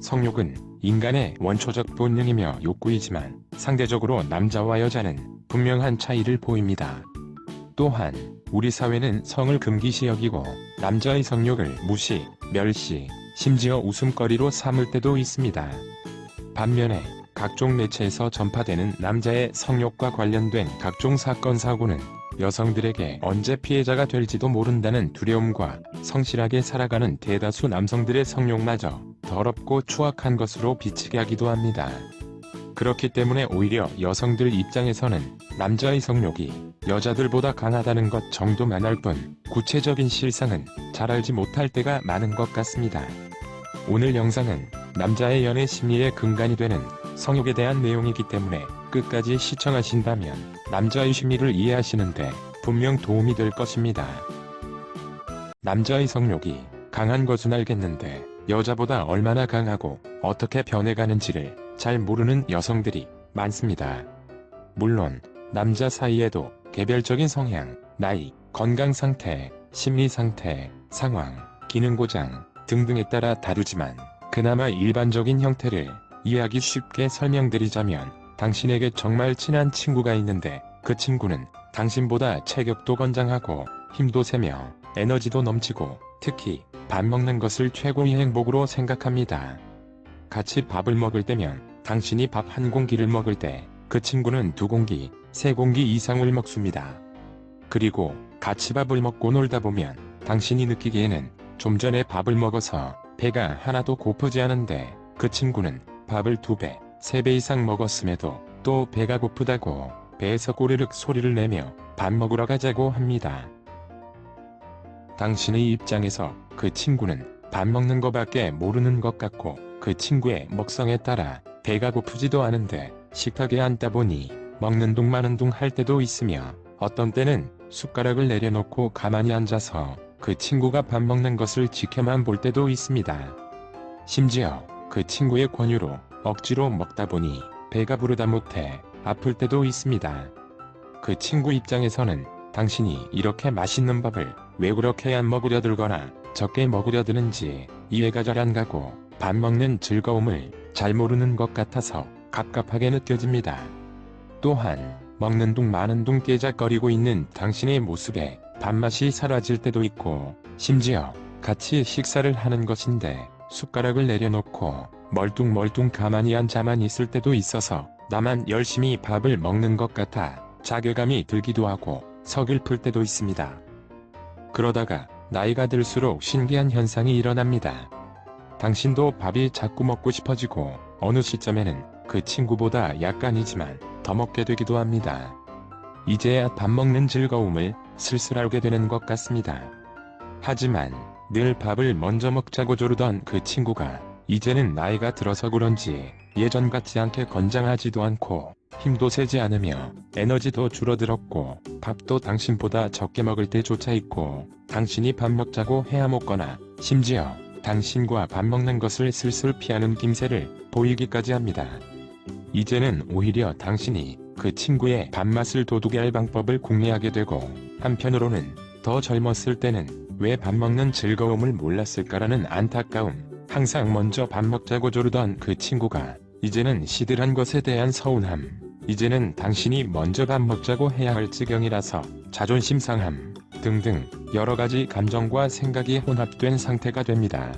성욕은 인간의 원초적 본능이며 욕구이지만 상대적으로 남자와 여자는 분명한 차이를 보입니다. 또한 우리 사회는 성을 금기시 여기고 남자의 성욕을 무시, 멸시, 심지어 웃음거리로 삼을 때도 있습니다. 반면에 각종 매체에서 전파되는 남자의 성욕과 관련된 각종 사건 사고는 여성들에게 언제 피해자가 될지도 모른다는 두려움과 성실하게 살아가는 대다수 남성들의 성욕마저 더럽고 추악한 것으로 비치게 하기도 합니다. 그렇기 때문에 오히려 여성들 입장에서는 남자의 성욕이 여자들보다 강하다는 것 정도만 알뿐 구체적인 실상은 잘 알지 못할 때가 많은 것 같습니다. 오늘 영상은 남자의 연애 심리의 근간이 되는 성욕에 대한 내용이기 때문에 끝까지 시청하신다면 남자의 심리를 이해하시는데 분명 도움이 될 것입니다. 남자의 성욕이 강한 것은 알겠는데 여자보다 얼마나 강하고 어떻게 변해가는지를 잘 모르는 여성들이 많습니다. 물론 남자 사이에도 개별적인 성향, 나이, 건강 상태, 심리 상태, 상황, 기능 고장 등등에 따라 다르지만 그나마 일반적인 형태를 이해하기 쉽게 설명드리자면 당신에게 정말 친한 친구가 있는데 그 친구는 당신보다 체격도 건장하고 힘도 세며 에너지도 넘치고 특히 밥 먹는 것을 최고의 행복으로 생각합니다. 같이 밥을 먹을 때면 당신이 밥 한 공기를 먹을 때 그 친구는 두 공기, 세 공기 이상을 먹습니다. 그리고 같이 밥을 먹고 놀다 보면 당신이 느끼기에는 좀 전에 밥을 먹어서 배가 하나도 고프지 않은데 그 친구는 밥을 두 배, 세 배 이상 먹었음에도 또 배가 고프다고 배에서 꼬르륵 소리를 내며 밥 먹으러 가자고 합니다. 당신의 입장에서 그 친구는 밥 먹는 거밖에 모르는 것 같고 그 친구의 먹성에 따라 배가 고프지도 않은데 식탁에 앉다 보니 먹는 둥 마는 둥할 때도 있으며 어떤 때는 숟가락을 내려놓고 가만히 앉아서 그 친구가 밥 먹는 것을 지켜만 볼 때도 있습니다. 심지어 그 친구의 권유로 억지로 먹다 보니 배가 부르다 못해 아플 때도 있습니다. 그 친구 입장에서는 당신이 이렇게 맛있는 밥을 왜 그렇게 안 먹으려 들거나 적게 먹으려 드는지 이해가 잘 안 가고 밥 먹는 즐거움을 잘 모르는 것 같아서 갑갑하게 느껴집니다. 또한 먹는 둥 마는 둥 깨작거리고 있는 당신의 모습에 밥맛이 사라질 때도 있고 심지어 같이 식사를 하는 것인데 숟가락을 내려놓고 멀뚱멀뚱 가만히 앉아만 있을 때도 있어서 나만 열심히 밥을 먹는 것 같아 자괴감이 들기도 하고 서글플 때도 있습니다. 그러다가 나이가 들수록 신기한 현상이 일어납니다. 당신도 밥이 자꾸 먹고 싶어지고 어느 시점에는 그 친구보다 약간이지만 더 먹게 되기도 합니다. 이제야 밥 먹는 즐거움을 슬슬 알게 되는 것 같습니다. 하지만 늘 밥을 먼저 먹자고 조르던 그 친구가 이제는 나이가 들어서 그런지 예전 같지 않게 건장하지도 않고 힘도 세지 않으며 에너지도 줄어들었고 밥도 당신보다 적게 먹을 때조차 있고 당신이 밥 먹자고 해야 먹거나 심지어 당신과 밥 먹는 것을 슬슬 피하는 김새를 보이기까지 합니다. 이제는 오히려 당신이 그 친구의 밥맛을 도둑게 할 방법을 궁리하게 되고 한편으로는 더 젊었을 때는 왜 밥 먹는 즐거움을 몰랐을까라는 안타까움 항상 먼저 밥 먹자고 조르던 그 친구가 이제는 시들한 것에 대한 서운함 이제는 당신이 먼저 밥 먹자고 해야 할 지경이라서 자존심 상함 등등 여러 가지 감정과 생각이 혼합된 상태가 됩니다.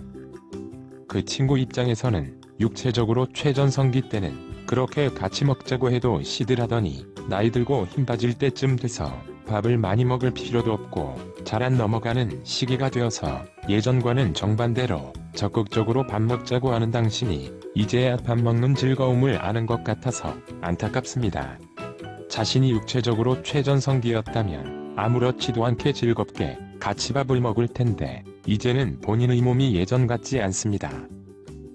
그 친구 입장에서는 육체적으로 최전성기 때는 그렇게 같이 먹자고 해도 시들하더니 나이 들고 힘 빠질 때쯤 돼서 밥을 많이 먹을 필요도 없고 잘안 넘어가는 시기가 되어서 예전과는 정반대로 적극적으로 밥 먹자고 하는 당신이 이제야 밥 먹는 즐거움을 아는 것 같아서 안타깝습니다. 자신이 육체적으로 최전성기였다면 아무렇지도 않게 즐겁게 같이 밥을 먹을 텐데 이제는 본인의 몸이 예전 같지 않습니다.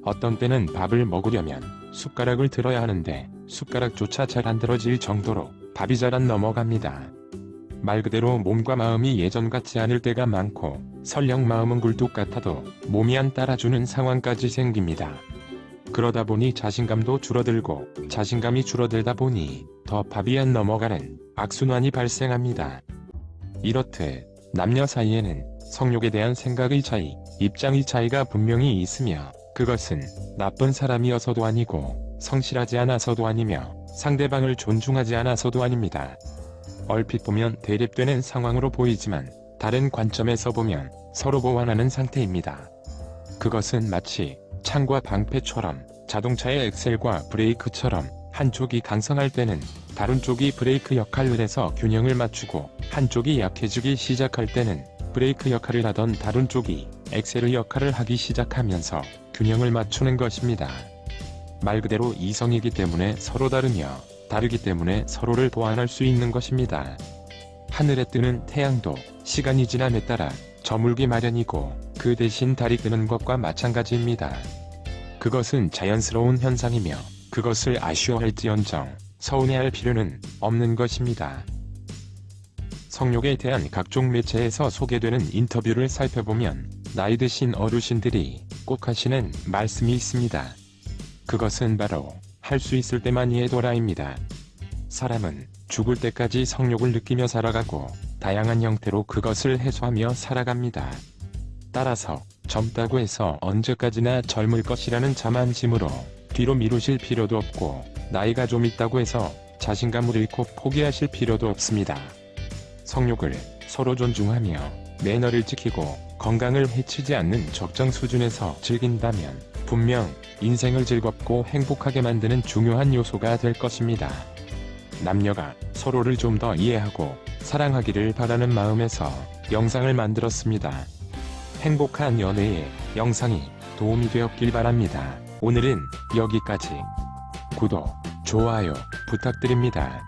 어떤 때는 밥을 먹으려면 숟가락을 들어야 하는데 숟가락조차 잘 안 들어질 정도로 밥이 잘 안 넘어갑니다. 말 그대로 몸과 마음이 예전 같지 않을 때가 많고 설령 마음은 굴뚝 같아도 몸이 안 따라주는 상황까지 생깁니다. 그러다 보니 자신감도 줄어들고 자신감이 줄어들다 보니 더 밥이 안 넘어가는 악순환이 발생합니다. 이렇듯 남녀 사이에는 성욕에 대한 생각의 차이, 입장의 차이가 분명히 있으며 그것은 나쁜 사람이어서도 아니고 성실하지 않아서도 아니며 상대방을 존중하지 않아서도 아닙니다. 얼핏 보면 대립되는 상황으로 보이지만 다른 관점에서 보면 서로 보완하는 상태입니다. 그것은 마치 창과 방패처럼 자동차의 엑셀과 브레이크처럼 한쪽이 강성할 때는 다른 쪽이 브레이크 역할을 해서 균형을 맞추고 한쪽이 약해지기 시작할 때는 브레이크 역할을 하던 다른 쪽이 엑셀의 역할을 하기 시작하면서 균형을 맞추는 것입니다. 말 그대로 이성이기 때문에 서로 다르며 다르기 때문에 서로를 보완할 수 있는 것입니다. 하늘에 뜨는 태양도 시간이 지남에 따라 저물기 마련이고 그 대신 달이 뜨는 것과 마찬가지입니다. 그것은 자연스러운 현상이며 그것을 아쉬워할지언정 서운해할 필요는 없는 것입니다. 성욕에 대한 각종 매체에서 소개되는 인터뷰를 살펴보면 나이 드신 어르신들이 꼭 하시는 말씀이 있습니다. 그것은 바로 할 수 있을 때만이 해둬라입니다. 사람은 죽을 때까지 성욕을 느끼며 살아가고 다양한 형태로 그것을 해소하며 살아갑니다. 따라서 젊다고 해서 언제까지나 젊을 것이라는 자만심으로 뒤로 미루실 필요도 없고 나이가 좀 있다고 해서 자신감을 잃고 포기하실 필요도 없습니다. 성욕을 서로 존중하며 매너를 지키고 건강을 해치지 않는 적정 수준에서 즐긴다면 분명 인생을 즐겁고 행복하게 만드는 중요한 요소가 될 것입니다. 남녀가 서로를 좀 더 이해하고 사랑하기를 바라는 마음에서 영상을 만들었습니다. 행복한 연애에 영상이 도움이 되었길 바랍니다. 오늘은 여기까지. 구독, 좋아요 부탁드립니다.